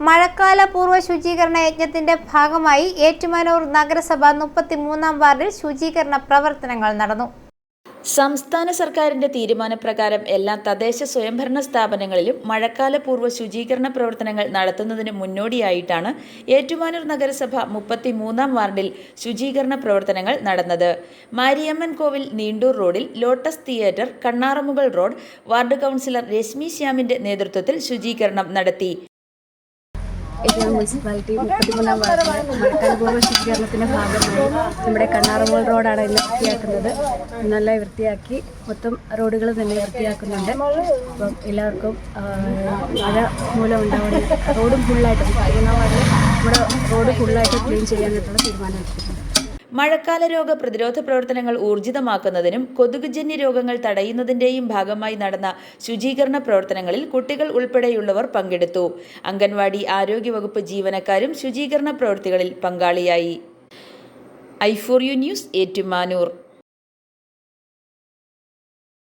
മഴക്കാല പൂർവ ശുചീകരണ യജ്ഞത്തിന്റെ ഭാഗമായി ഏറ്റുമാനൂർ നഗരസഭ മുപ്പത്തിമൂന്നാം വാർഡിൽ ശുചീകരണ പ്രവർത്തനങ്ങൾ നടന്നു. സംസ്ഥാന സർക്കാരിന്റെ തീരുമാനപ്രകാരം എല്ലാ തദ്ദേശ സ്വയംഭരണ സ്ഥാപനങ്ങളിലും മഴക്കാല പൂർവ ശുചീകരണ പ്രവർത്തനങ്ങൾ നടത്തുന്നതിന് മുന്നോടിയായിട്ടാണ് ഏറ്റുമാനൂർ നഗരസഭ മുപ്പത്തിമൂന്നാം വാർഡിൽ ശുചീകരണ പ്രവർത്തനങ്ങൾ നടന്നത്. മാരിയമ്മൻ കോവിൽ നീണ്ടൂർ റോഡിൽ lotus theatre Kannaramukal road ward councillor Reshmi ശ്യാമിന്റെ നേതൃത്വത്തിൽ ശുചീകരണം നടത്തി. ഏറ്റുമാനൂർ മുനിസിപ്പാലിറ്റി മുപ്പത്തിമൂന്നാം വാർഡിലെ മഴക്കാലപൂർവ ശുചീകരണത്തിന്റെ ഭാഗമായി നമ്മുടെ കണ്ണാറമോൾ റോഡാണ് ഇന്ന് വൃത്തിയാക്കുന്നത്. നല്ല വൃത്തിയാക്കി മൊത്തം റോഡുകൾ തന്നെ വൃത്തിയാക്കുന്നുണ്ട്. അപ്പം എല്ലാവർക്കും മഴ മൂലം ഉണ്ടാവുന്ന റോഡും ഫുള്ളായിട്ട് പതിമൂന്നാം വാർഡിൽ നമ്മുടെ റോഡ് ഫുള്ളായിട്ട് ക്ലീൻ ചെയ്യാനായിട്ടുള്ള തീരുമാനം എടുത്തിട്ടുണ്ട്. മഴക്കാല രോഗ പ്രതിരോധ പ്രവർത്തനങ്ങൾ ഊർജിതമാക്കുന്നതിനും കൊതുകുജന്യ രോഗങ്ങൾ തടയുന്നതിന്റെയും ഭാഗമായി നടന്ന ശുചീകരണ പ്രവർത്തനങ്ങളിൽ കുട്ടികൾ ഉൾപ്പെടെയുള്ളവർ പങ്കെടുത്തു. അംഗൻവാടി ആരോഗ്യവകുപ്പ് ജീവനക്കാരും ശുചീകരണ പ്രവൃത്തികളിൽ പങ്കാളിയായി. I for you news Ettumanoor.